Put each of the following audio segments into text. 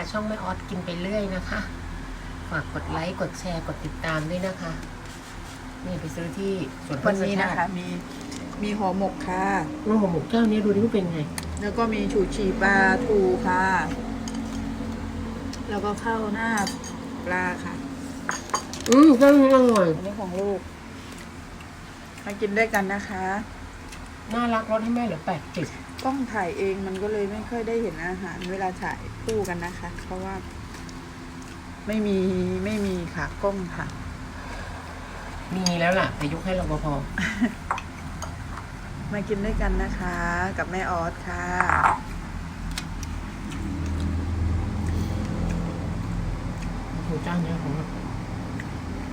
ค่ะช่องแม่ออสกินไปเรื่อยนะคะ ฝากกดไลค์กดแชร์กดติดตามด้วยนะคะ นี่ไปซื้อที่สวนวันนี้นะคะมีมีห่อหมกค่ะว่าหมูหมกเจ้านี้ดูดิว่าเป็นไง แล้วก็มีฉูชีปลาทูค่ะ แล้วก็ข้าวหน้าปลาค่ะ อืมเจ้านี้อร่อย อันนี้ของลูกมากินด้วยกันนะคะ น่ารักลดให้แม่เหลือแปดสิบ กล้องถ่ายเองมันก็เลยไม่ค่อยได้เห็นอาหารเวลาถ่ายคู่กันนะคะ เพราะว่า ไม่มีไม่มีค่ะกล้องค่ะ มีแล้วล่ะแต่ยกให้รปภมากินด้วยกันนะคะ กับแม่ออสค่ะ โอ้โหเจ้าเนี้ยผมแบบ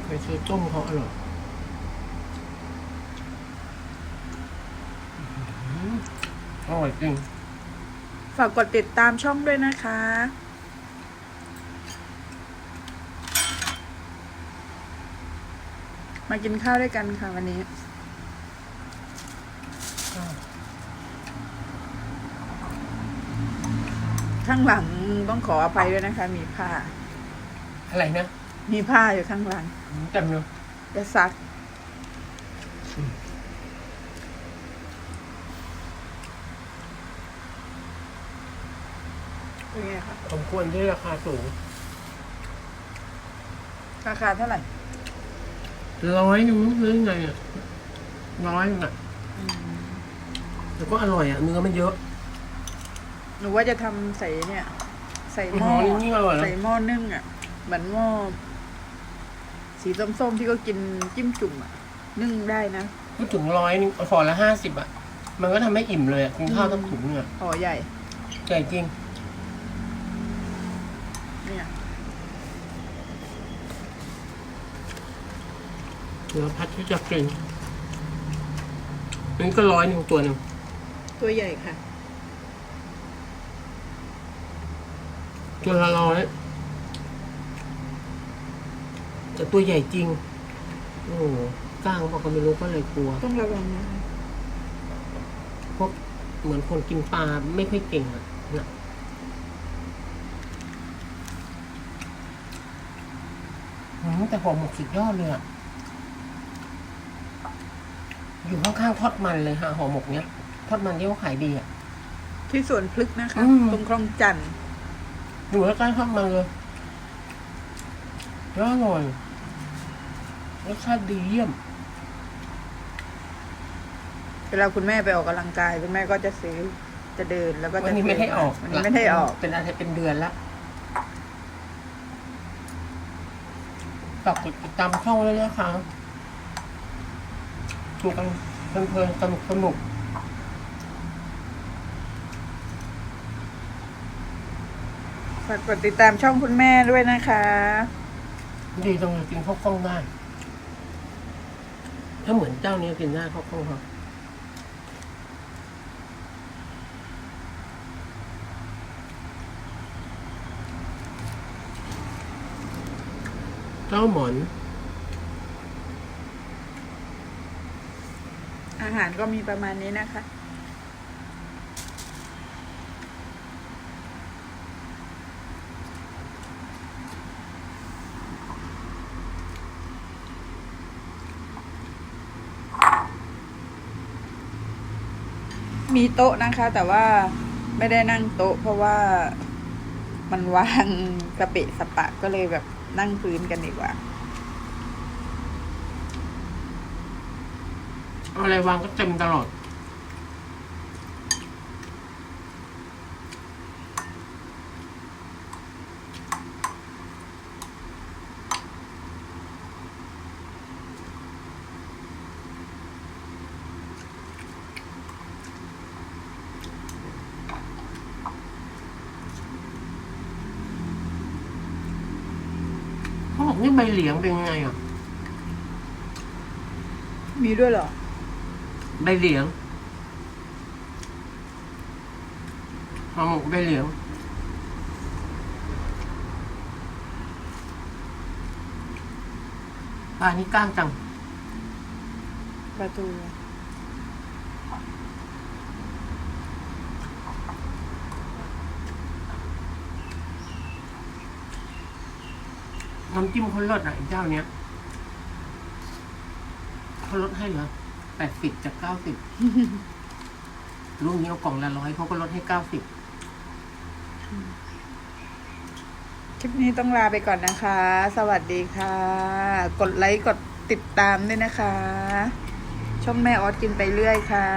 เคยซื้อต้มเขาอร่อยอื้อหือ อร่อยจริง ฝากกดติดตามช่องด้วยนะคะ มากินข้าวด้วยกันค่ะวันนี้ ข้างหลังต้องขออภัยด้วยนะคะ มีผ้า อะไรนะ มีผ้าอยู่ข้างหลังจำเลยจะซักเป็นไงคะสมควรที่ราคาสูงราคาเท่าไหร่ร้อยหนึงซื้อไงอะร้อยหนึงอะแต่ก็อร่อยอะเนื้อมันเยอะ หนูว่าจะทำใส่เนี่ย ใส่หม้อโอ้โหนี่อร่อยนะ ใส่หม้อนึ่งอะเหมือนหม้อสีส้มๆที่ก็กินจิ้มจุ่มอะ นึ่งได้นะพูดถึงร้อยหนึงฟอละห้าสิบอะ มันก็ทำให้อิ่มเลยอะกินข้าวต้องถุงเนี่ยห่อใหญ่ใหญ่จริง เนี่ย เนื้อพัดที่จะกินนี่ก็ร้อยหนึ่งตัวหนึ่งตัวใหญ่ค่ะ ตัวละร้อยแต่ตัวใหญ่จริง โอ้โหก้างบอกก็ไม่รู้ก็เลยกลัว ต้องระวังนะคะพวกเหมือนคนกินปลาไม่ค่อยเก่งอะนะอืมแต่ห่อหมกสุดยอดเลยอะ อยู่ข้างๆทอดมันเลยค่ะห่อหมกเนี้ย ทอดมันที่เขาขายดีอะ ที่สวนพลึกนะคะ อืม ตรงคลองจันทน์อยู่ใกล้ๆทอดมันเลยแล้วอร่อยรสชาติดีเยี่ยม เวลาคุณแม่ไปออกกำลังกาย คุณแม่ก็จะซื้อจะเดินแล้วก็วัจะนนี้ไม่ได้ออกวันนี้ไม่ได้ออก เป็นอะไรเป็นเดือนละฝากกดติดตามช่องเลยนะคะ ดูกันเพลินๆสนุกสนุกฝากกดติดตามช่องคุณแม่ด้วยนะคะ ดีตรงกินข้าวกล้องได้ ถ้าเหมือนเจ้านี้กินได้ข้าวกล้องครับเจ้าหมอน อาหารก็มีประมาณนี้นะคะ มีโต๊ะนะคะ แต่ว่าไม่ได้นั่งโต๊ะ เพราะว่ามันวางกระเปะสปะก็เลยแบบนั่งพื้นกันดีกว่า อะไรวางก็เต็มตลอด เขาบอกนี่ใบเหลียงเป็นไงอะ มีด้วยเหรอ ใบเหลียงห่อหมกใบเหลียงปลานี่กล้างจังประตูน้ำจิ้มเขาลดอะไอ้เจ้าเนี้ยเขาลดให้เหรอ แปดสิบจากเก้าสิบลูกนี้เอากล่องละร้อยเขาก็ลดให้เก้าสิบคลิปนี้ต้องลาไปก่อนนะคะ สวัสดีค่ะ กดไลค์กดติดตามด้วยนะคะ ช่องแม่ออสกินไปเรื่อยค่ะ